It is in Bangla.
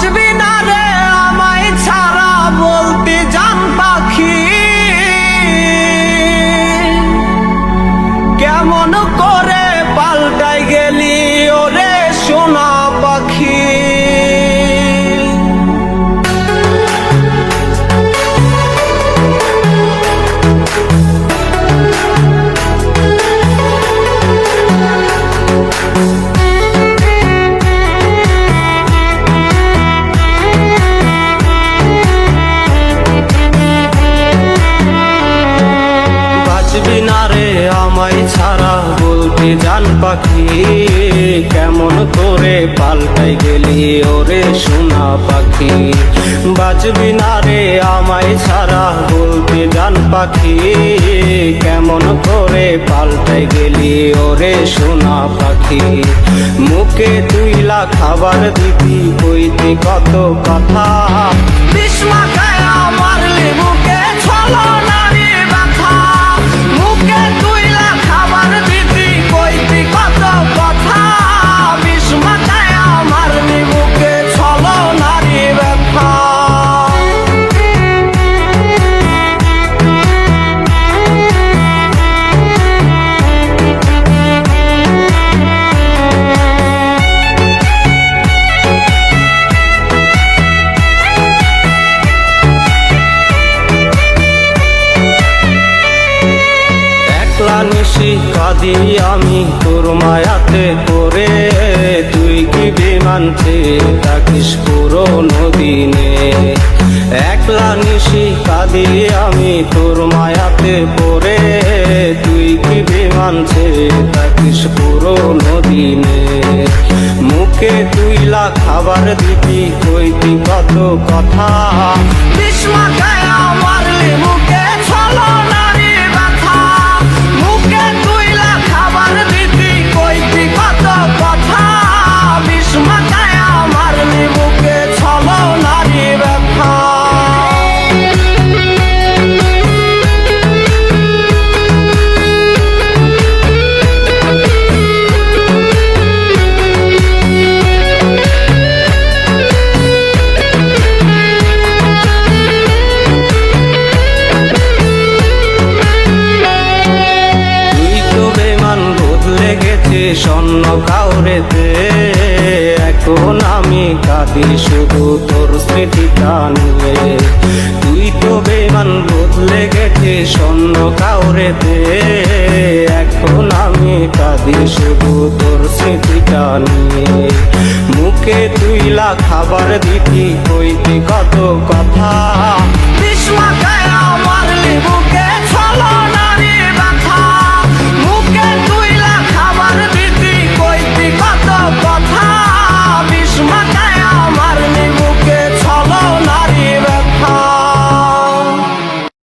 বাঁচবি না রে, আমায় ছাড়া বলতে জান পাখি। কেমন করে পাল্টাই গেলি ওরে সোনা পাখি। বাঁচবি না রে আমায় ছাড়া? বলতে জান পাখি, কেমন করে পাল্টাই গেলি? ওরে সোনা পাখি, বাঁচবি না রে আমায় ছাড়া? বলতে জান পাখি, কেমন করে পাল্টাই গেলি? ওরে সোনা পাখি, মুখে তুইলা খাবার দিবি, কইতি কত কথা? কাঁদি আমি তোর মায়াতে করে তুই কি বিমান থাকিস পুরনো দিনে একলা নিশি কাঁদি আমি তোর মায়াতে পড়ে। তুই কি বিমান থাকিস পুরনো দিনে মুখে তুইলা খাবার দিবি, কইতি কত কথা। বিস্মা খায় আমার মুখে স্বর্ণ কাউরেতে, এখন আমি কাঁদি শুধু তোর স্মৃতিটা নিয়ে তুই তো বেমান বদলে গেছে স্বর্ণ কাউরেতে, এখন আমি কাঁদি শুধু তোর স্মৃতি নিয়ে মুখে তুইলা খাবার দিতি, কইতি কত কথা।